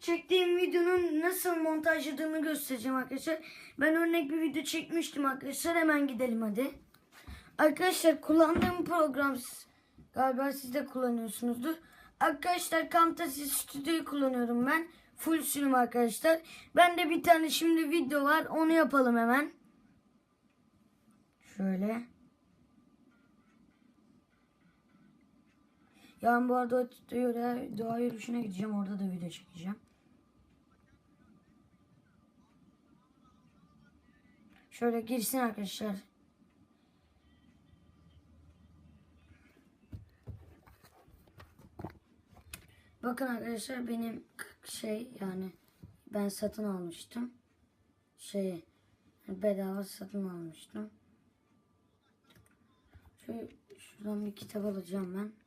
çektiğim videonun nasıl montajladığını göstereceğim arkadaşlar. Ben örnek bir video çekmiştim arkadaşlar. Hemen gidelim hadi. Arkadaşlar kullandığım program galiba siz de kullanıyorsunuzdur. Arkadaşlar Camtasia Studio'yu kullanıyorum ben. Full sürüm arkadaşlar. Ben de bir tane şimdi video var. Onu yapalım hemen. Şöyle. Yani bu arada doğa, doğa yürüyüşüne gideceğim. Orada da video çekeceğim. Şöyle girsin arkadaşlar. Bakın arkadaşlar benim şey yani ben satın almıştım. Şeyi bedava satın almıştım. Şöyle, şuradan bir kitap alacağım ben.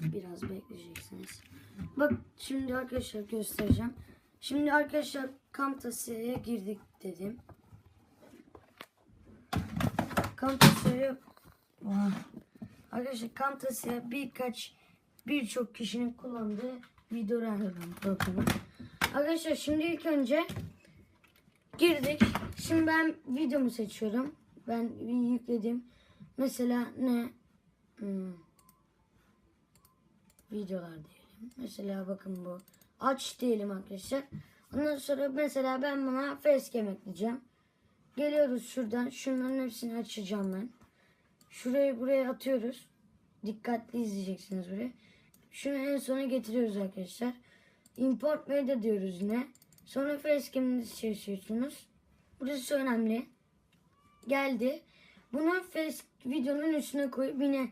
Biraz bekleyeceksiniz. Bak şimdi arkadaşlar göstereceğim. Şimdi arkadaşlar Camtasia'ya girdik dedim. Camtasia'ya. Arkadaşlar Camtasia birkaç birçok kişinin kullandığı video render programı. Arkadaşlar şimdi ilk önce girdik. Şimdi ben videomu seçiyorum. Ben yükledim. Mesela ne? Hmm. Videolar diyelim. Mesela bakın bu. Aç diyelim arkadaşlar. Ondan sonra mesela ben buna facecam ekleyeceğim. Geliyoruz şuradan. Şunların hepsini açacağım ben. Şurayı buraya atıyoruz. Dikkatli izleyeceksiniz buraya. Şunu en sona getiriyoruz arkadaşlar. Import media diyoruz yine. Sonra facecam'inizi seçiyorsunuz. Burası önemli. Geldi. Bunu face videonun üstüne koyup yine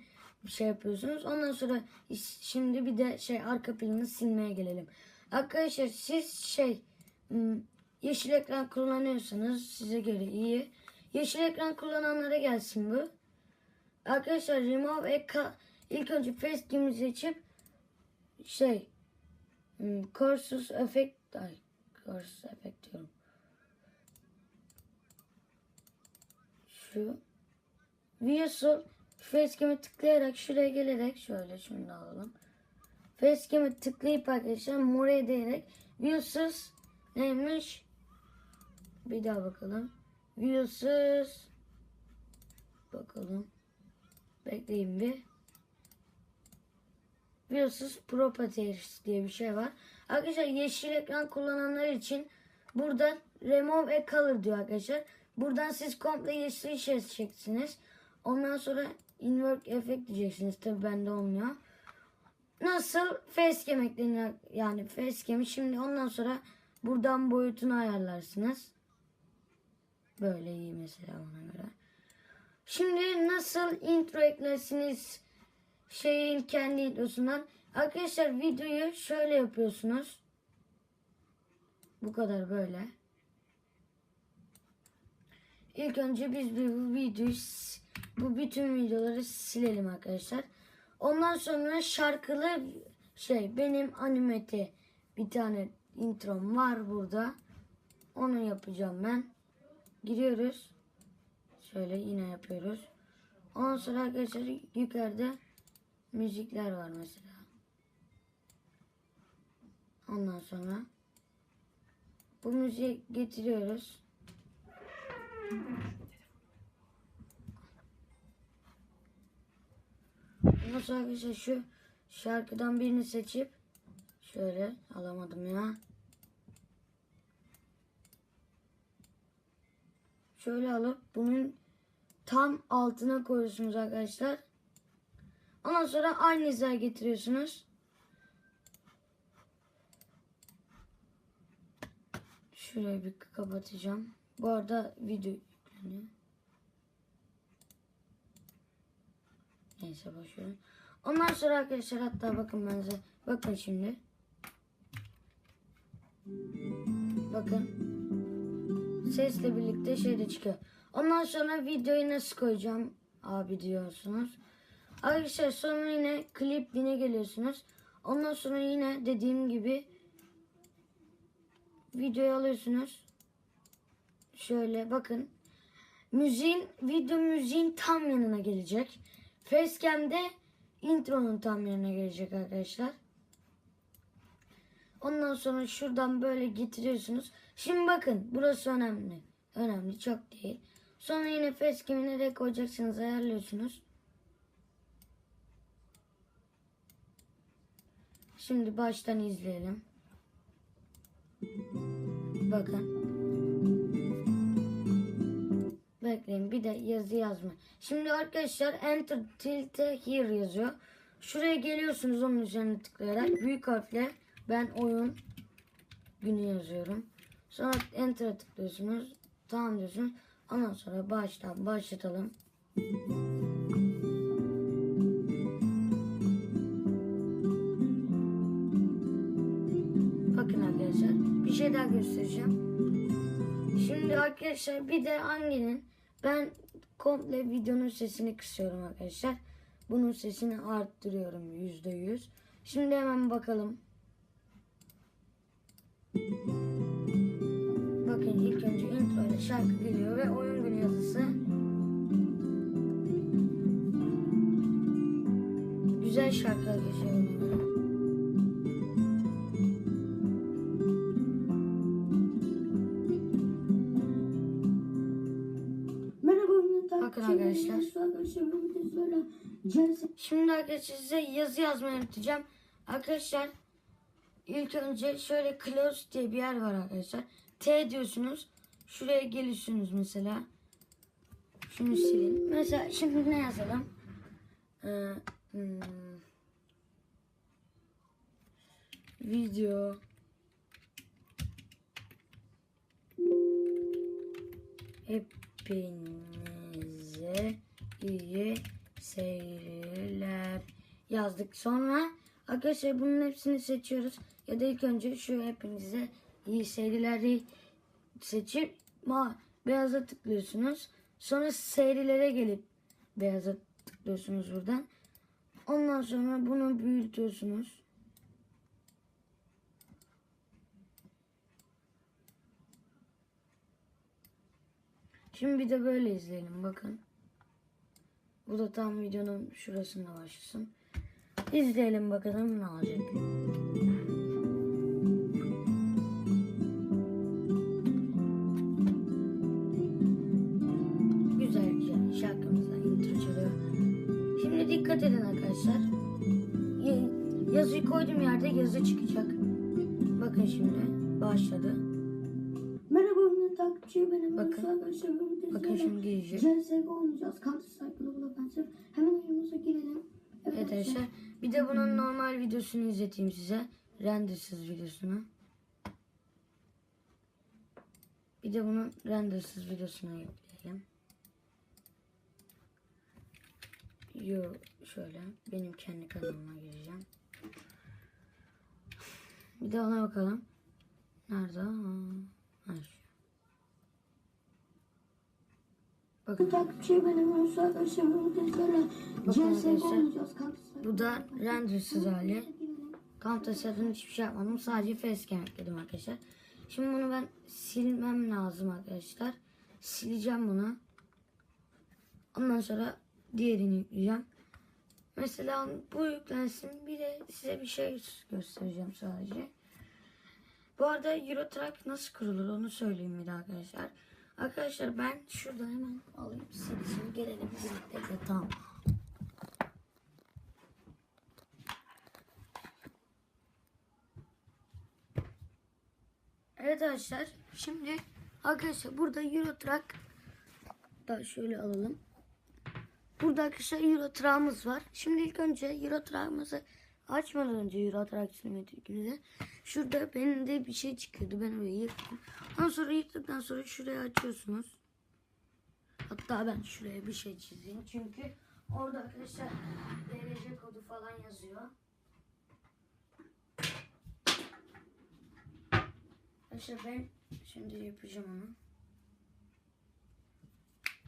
şey yapıyorsunuz. Ondan sonra şimdi bir de şey arka planını silmeye gelelim. Arkadaşlar siz şey hmm, yeşil ekran kullanıyorsanız size göre iyi. Yeşil ekran kullananlara gelsin bu. Arkadaşlar remove eka ilk önce facecam'i seçip şey hmm, cursus effect ay cursus effect diyorum. Şu Views'u facecam'e tıklayarak şuraya gelerek şöyle şunu da alalım. Facecam'e tıklayıp arkadaşlar moraya değerek viewsuz neymiş? Bir daha bakalım. Viewsuz bakalım. Bekleyin bir. Viewsuz properties diye bir şey var. Arkadaşlar yeşil ekran kullananlar için burada remove a color diyor arkadaşlar. Buradan siz komple yeşil seçeceksiniz. Ondan sonra invert effect diyeceksiniz. Tabi bende olmuyor. Nasıl facecam ekleniyor yani facecam'i şimdi ondan sonra buradan boyutunu ayarlarsınız. Böyle iyi mesela ona göre. Şimdi nasıl intro eklersiniz şeyin kendi introsundan. Arkadaşlar videoyu şöyle yapıyorsunuz. Bu kadar böyle. İlk önce biz bu videoyu bu bütün videoları silelim arkadaşlar. Ondan sonra şarkılı şey benim animete bir tane introm var burada. Onu yapacağım ben. Giriyoruz. Şöyle yine yapıyoruz. Ondan sonra arkadaşlar yukarıda müzikler var mesela. Ondan sonra bu müziği getiriyoruz. Ondan sonra şu şarkıdan birini seçip şöyle alamadım ya. Şöyle alıp bunun tam altına koyuyorsunuz arkadaşlar. Ondan sonra aynı hizaya getiriyorsunuz. Şurayı bir kapatacağım. Bu arada video yükleniyor. Neyse boşverin. Ondan sonra arkadaşlar hatta bakın ben size bakın şimdi. Bakın. Sesle birlikte şey de çıkıyor. Ondan sonra videoyu nasıl koyacağım abi diyorsunuz. Arkadaşlar sonra yine klip yine geliyorsunuz. Ondan sonra yine dediğim gibi videoyu alıyorsunuz. Şöyle bakın. Müziğin, video müziğin tam yanına gelecek. Facecam'de intronun tam yanına gelecek arkadaşlar. Ondan sonra şuradan böyle getiriyorsunuz. Şimdi bakın burası önemli. Önemli çok değil. Sonra yine facecam'i nereye koyacaksınız ayarlıyorsunuz. Şimdi baştan izleyelim. Bakın. Bir de yazı yazma. Şimdi arkadaşlar enter tilde here yazıyor. Şuraya geliyorsunuz onun üzerine tıklayarak büyük harfle ben oyun günü yazıyorum. Sonra enter'a tıklıyorsunuz. Tamam diyorsunuz. Ondan sonra baştan başlatalım. Bakın arkadaşlar bir şey daha göstereceğim. Şimdi arkadaşlar bir de hanginin ben komple videonun sesini kısıyorum arkadaşlar. Bunun sesini arttırıyorum yüzde yüz. Şimdi hemen bakalım. Bakın ilk önce intro ile şarkı geliyor ve oyun günü yazısı. Güzel şarkılar geçiyor. Arkadaşlar. Şimdi arkadaşlar size yazı yazmayı öğreteceğim. Arkadaşlar ilk önce şöyle close diye bir yer var arkadaşlar. T diyorsunuz. Şuraya geliyorsunuz mesela. Şunu silin. Mesela şimdi ne yazalım? Ee, hmm, video hepinize iyi seyirler yazdık. Sonra arkadaşlar bunun hepsini seçiyoruz. Ya da ilk önce şu hepinize iyi seyirleri seçip ma beyaza tıklıyorsunuz. Sonra seyirlere gelip beyaza tıklıyorsunuz buradan. Ondan sonra bunu büyütüyorsunuz. Şimdi bir de böyle izleyelim bakın. Bu da tam videonun şurasında başlasın. İzleyelim bakalım ne olacak. Güzel güzel şarkımızda intro çalıyor. Şimdi dikkat edin arkadaşlar. Ya- Yazıyı koyduğum yerde yazı çıkacak. Bakın şimdi başladı. Merhaba takipçi benim Bakın. Bakın şimdi diyecek. CSGO oynayacağız Counter Strike Offensive Hemen oyunumuza girelim Evet arkadaşlar. Bir de bunun normal videosunu izleteyim size. Rendersız videosunu. Bir de bunun rendersız videosunu yükleyelim. Yo şöyle benim kendi kanalıma gireceğim. Bir de ona bakalım. Nerede? Ha, şu. Bakın Takipçi benim bu da rendersız hali. Counter Strike'ın hiçbir şey yapmadım. Sadece facecam ekledim arkadaşlar. Şimdi bunu ben silmem lazım arkadaşlar. Sileceğim bunu. Ondan sonra diğerini yükleyeceğim. Mesela bu yüklensin. Bir de size bir şey göstereceğim sadece. Bu arada Euro Truck nasıl kurulur onu söyleyeyim bir de arkadaşlar. Arkadaşlar ben şurada hemen alayım silisini gelelim birlikte tamam. Evet arkadaşlar şimdi arkadaşlar burada Euro Truck da şöyle alalım. Burada arkadaşlar Euro Truck'ımız var. Şimdi ilk önce Euro Truck'ımızı açmadan önce Euro Truck sinemetrikini şurada benim de bir şey çıkıyordu. Ben orayı yıktım. Ondan sonra yıktıktan sonra şurayı açıyorsunuz. Hatta ben şuraya bir şey çizeyim. Çünkü orada arkadaşlar derece kodu falan yazıyor. Arkadaşlar ben şimdi yapacağım onu.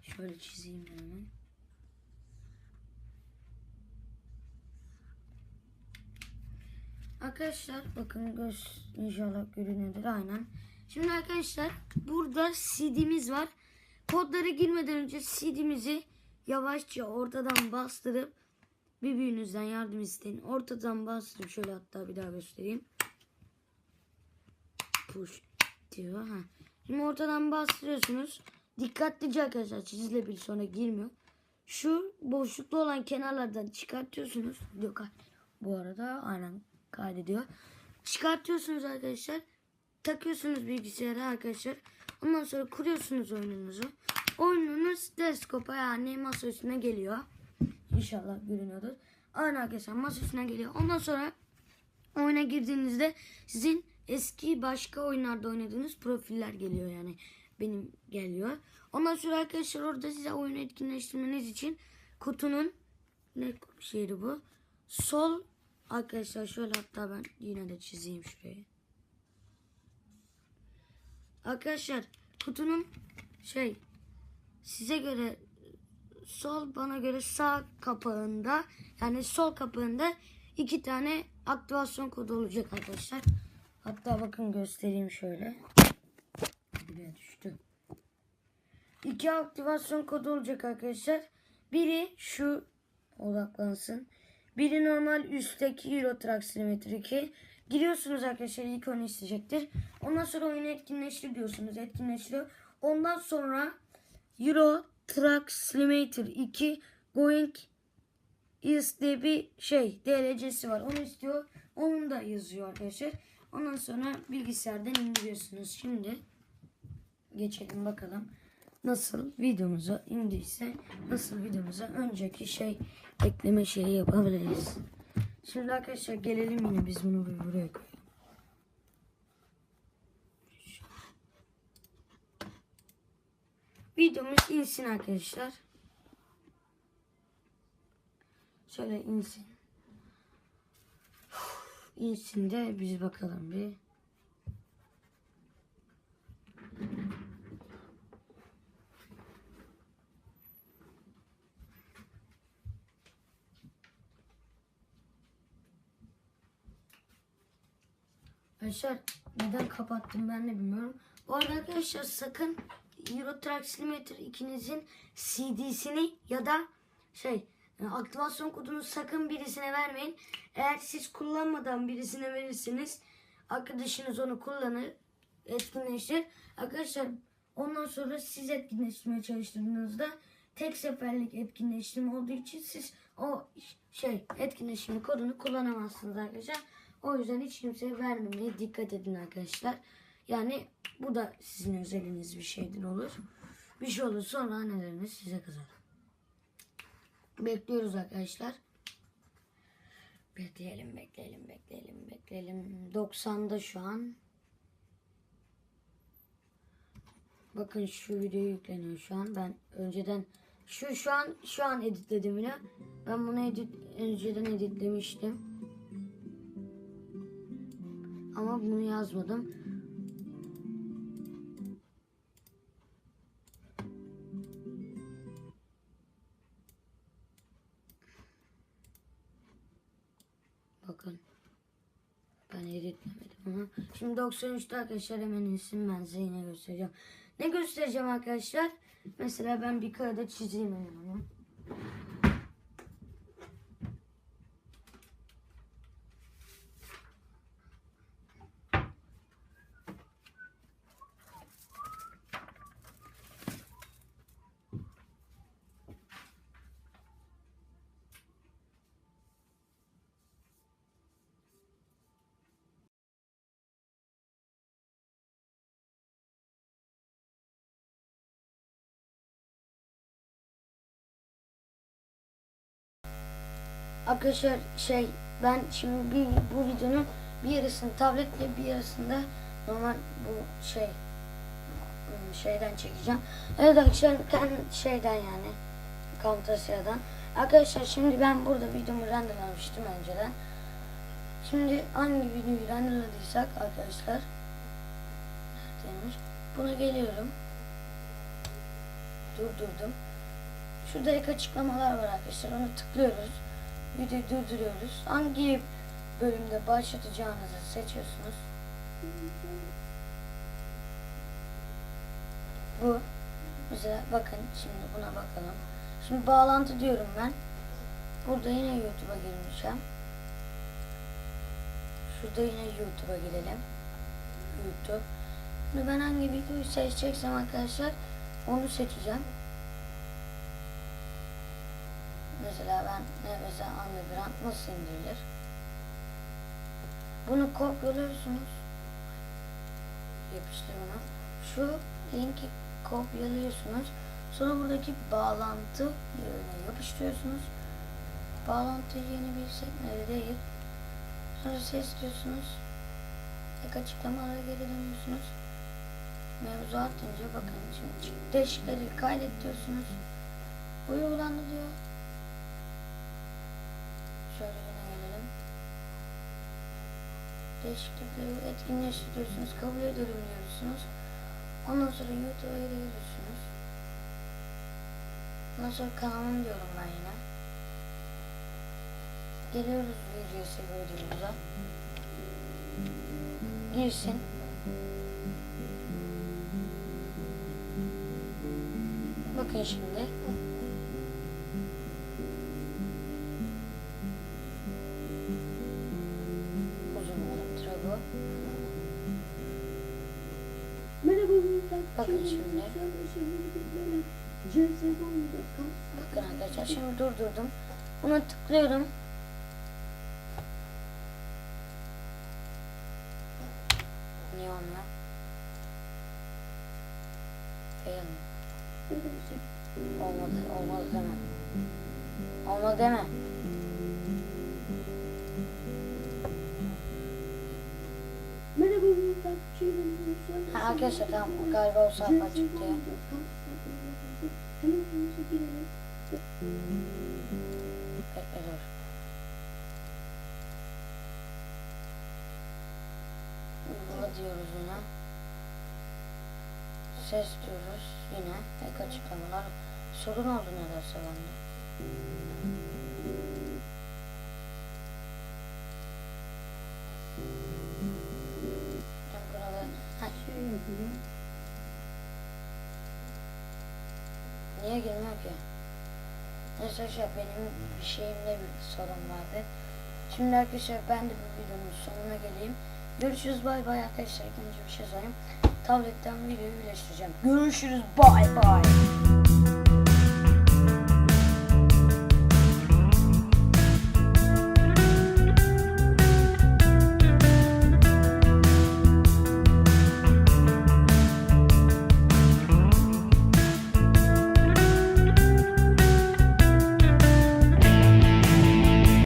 Şöyle çizeyim ben hemen. Arkadaşlar bakın göz inşallah görünüyordur aynen. Şimdi arkadaşlar burada CD'miz var. Kodları girmeden önce CD'mizi yavaşça ortadan bastırıp bir büyüğünüzden yardım isteyin. Ortadan bastırıp şöyle hatta bir daha göstereyim. push diyor. Ha. Şimdi ortadan bastırıyorsunuz. Dikkatlice arkadaşlar çizilebilir sonra girmiyor. Şu boşluklu olan kenarlardan çıkartıyorsunuz. Yok bu arada aynen kaydediyor. Çıkartıyorsunuz arkadaşlar. Takıyorsunuz bilgisayara arkadaşlar. Ondan sonra kuruyorsunuz oyununuzu. Oyununuz desktopa yani masa üstüne geliyor. İnşallah görünüyordur. Aynen arkadaşlar masa üstüne geliyor. Ondan sonra oyuna girdiğinizde sizin eski başka oyunlarda oynadığınız profiller geliyor yani. Benim geliyor. Ondan sonra arkadaşlar orada size oyunu etkinleştirmeniz için kutunun ne şeydi bu? Sol arkadaşlar şöyle hatta ben yine de çizeyim şurayı. Arkadaşlar kutunun şey size göre sol bana göre sağ kapağında yani sol kapağında iki tane aktivasyon kodu olacak arkadaşlar. Hatta bakın göstereyim şöyle. Buraya düştü. İki aktivasyon kodu olacak arkadaşlar. Biri şu odaklansın. Biri normal üstteki Euro Truck Simulator 2. Giriyorsunuz arkadaşlar ilk onu isteyecektir. Ondan sonra oyunu etkinleştir diyorsunuz. Etkinleştiriyor. Ondan sonra Euro Truck Simulator 2 Going is diye bir şey DLC'si var. Onu istiyor. Onun da yazıyor arkadaşlar. Ondan sonra bilgisayardan indiriyorsunuz. Şimdi geçelim bakalım nasıl videomuza indiyse nasıl videomuza önceki şey ekleme şeyi yapabiliriz. Şimdi arkadaşlar gelelim yine biz bunu buraya koyalım. Videomuz insin arkadaşlar. Şöyle insin. İnsin de biz bakalım bir. Arkadaşlar neden kapattım ben de bilmiyorum. Bu arada arkadaşlar sakın Euro Truck Simulator ikinizin CD'sini ya da şey yani aktivasyon kodunu sakın birisine vermeyin. Eğer siz kullanmadan birisine verirseniz arkadaşınız onu kullanır, etkinleştirir. Arkadaşlar ondan sonra siz etkinleştirmeye çalıştığınızda tek seferlik etkinleştirme olduğu için siz o şey etkinleştirme kodunu kullanamazsınız arkadaşlar. O yüzden hiç kimseye vermemeye dikkat edin arkadaşlar. Yani bu da sizin özeliniz bir şeydir olur. Bir şey olur sonra anneleriniz size kızar. Bekliyoruz arkadaşlar. Bekleyelim, bekleyelim, bekleyelim, bekleyelim. 90'da şu an. Bakın şu video yükleniyor şu an. Ben önceden şu şu an şu an editledim yine. Ben bunu edit önceden editlemiştim. Ama bunu yazmadım. Bakın. Ben editlemedim ama. Şimdi 93'te arkadaşlar hemen insin ben size yine göstereceğim. Ne göstereceğim arkadaşlar? Mesela ben bir kağıda çizeyim hemen onu. Arkadaşlar şey ben şimdi bir, bu videonun bir yarısını tabletle bir yarısını da normal bu şey ım, şeyden çekeceğim. Evet arkadaşlar kendi şeyden yani Camtasia'dan. Arkadaşlar şimdi ben burada videomu renderlamıştım önceden. Şimdi hangi videoyu renderladıysak arkadaşlar neredeymiş? Buna geliyorum. Durdurdum. Şurada ek açıklamalar var arkadaşlar. Onu tıklıyoruz. Videoyu durduruyoruz. Hangi bölümde başlatacağınızı seçiyorsunuz. Bu. Mesela bakın şimdi buna bakalım. Şimdi bağlantı diyorum ben. Burada yine YouTube'a gireceğim. Şurada yine YouTube'a girelim. YouTube. Şimdi ben hangi videoyu seçeceksem arkadaşlar onu seçeceğim. Mesela ben ne mesela Underground nasıl indirilir? Bunu kopyalıyorsunuz. Yapıştır bunu. Şu linki kopyalıyorsunuz. Sonra buradaki bağlantı yerine yapıştırıyorsunuz. Bağlantı yeni bir sekmede değil. Sonra ses diyorsunuz. Ek açıklamalara geri dönüyorsunuz. Mevzu atınca bakın şimdi değişikleri kaydet diyorsunuz. Uygulandı diyor. Şöyle yine gelelim. Değişiklikleri etkinleştiriyorsunuz. Kabul ederim diyorsunuz. Ondan sonra YouTube'a giriyorsunuz. Ondan sonra kanalım diyorum ben yine. Geliyoruz videosu videomuza. Girsin. Bakın şimdi. Millet. Bakın şimdi. Bakın arkadaşlar şimdi durdurdum. Buna tıklıyorum. Niye olmuyor? Fail mi? Olmadı, olmadı deme. Olmadı deme. Ha, arkadaşlar tamam galiba o sayfa çıktı ya. Buna diyoruz yine. Ses diyoruz yine. Ek açıklamalar. Sorun oldu nedense bende. Ben burada... Ha, Niye girmiyor ki? Neyse arkadaşlar benim bir şeyimde bir sorun vardı. Şimdi arkadaşlar ben de bu videonun sonuna geleyim. Görüşürüz bay bay arkadaşlar. İkinci bir şey söyleyeyim. Tabletten videoyu birleştireceğim. Görüşürüz bay bay.